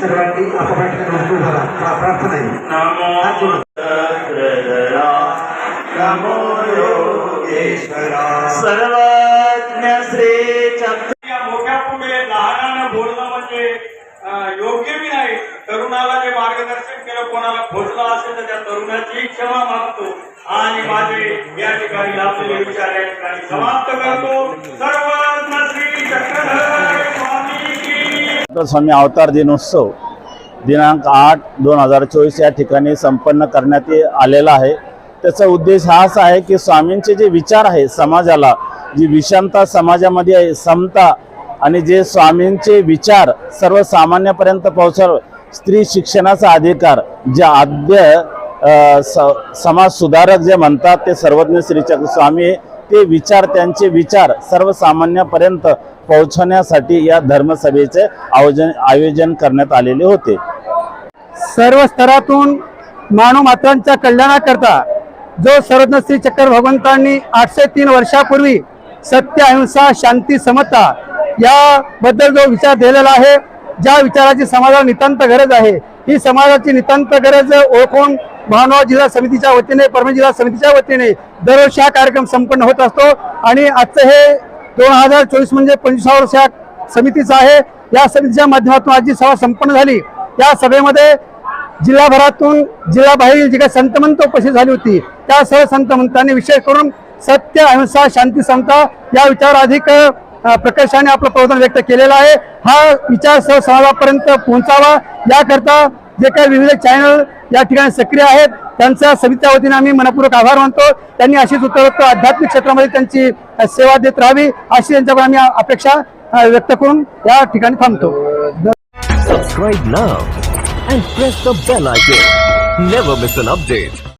सर्वांनी आपापल्या ठिकाणी प्रा- प्रार्थना आहे नमो योगेश्वरा. सर्वज्ञ श्री चक्र या मोठ्या पुढे लहानानं बोलणं म्हणजे योग्य बी नाही. तरुणाला जे मार्गदर्शन केलं कोणाला खोचलं असेल तर त्या तरुणाची क्षमा मागतो. आणि माझे या ठिकाणी लाभलेले विचार या ठिकाणी समाप्त करतो. सर्व श्री चक्रधर स्वामी अवतार दिनोत्सव दिनांक आठ दोन हजार चोवीस या ठिकाणी संपन्न करण्यात ये- आलेला आहे. त्याचा उद्देश हाच आहे की स्वामींचे जे विचार आहे समाजाला जी विषमता समाजामध्ये आहे समता आणि जे स्वामींचे विचार सर्वसामान्यापर्यंत पोहोचव स्त्री शिक्षणाचा अधिकार जे आद्य स- समाज सुधारक जे म्हणतात ते सर्वज्ञ श्रीचक्र स्वामी ते विचार त्यांचे विचार सर्वसामान्यापर्यंत पोहोचवण्यासाठी या धर्मसभेचे आयोजन आयोजन करण्यात आलेले होते. सर्व स्तरातून मानव मात्रांच्या कल्याणाकरता जो सर्वज्ञ श्री चक्र भगवंतांनी आठशे तीन वर्षापूर्वी सत्य अहिंसा शांती समता याबद्दल जो विचार दिलेला आहे ज्या विचाराची समाजाला नितांत गरज आहे ही समाजाची नितांत गरज ओळखून भावना जिल्हा समितीच्या वतीने परभणी जिल्हा समितीच्या वतीने दरवर्षी हा कार्यक्रम संपन्न होत असतो. आणि आजचं हे दोन हजार चोवीस म्हणजे पंचवीसा वर्ष या समितीचं आहे. या समितीच्या माध्यमातून आज जी सभा संपन्न झाली. या सभेमध्ये जिल्हाभरातून जिल्हाबाहेर जी काही संतमंत उपस्थित झाली होती त्या सर्व संतमंतांनी विशेष करून सत्य अहिंसा शांती समता या विचार अधिक प्रकर्षाने आपलं प्रबोधन व्यक्त केलेलं आहे. हा विचार सर्व समाजापर्यंत पोहोचावा. याकरता जे काही विविध चॅनल या ठिकाणी सक्रिय आहेत. त्यांच्या समितीच्या वतीने आम्ही मनपूर्वक आभार मानतो. त्यांनी अशीच उत्तर आध्यात्मिक क्षेत्रामध्ये त्यांची सेवा देत राहावी अशी त्यांच्याकडे आम्ही अपेक्षा व्यक्त करून या ठिकाणी थांबतो. Subscribe now and press the bell icon. Never miss an update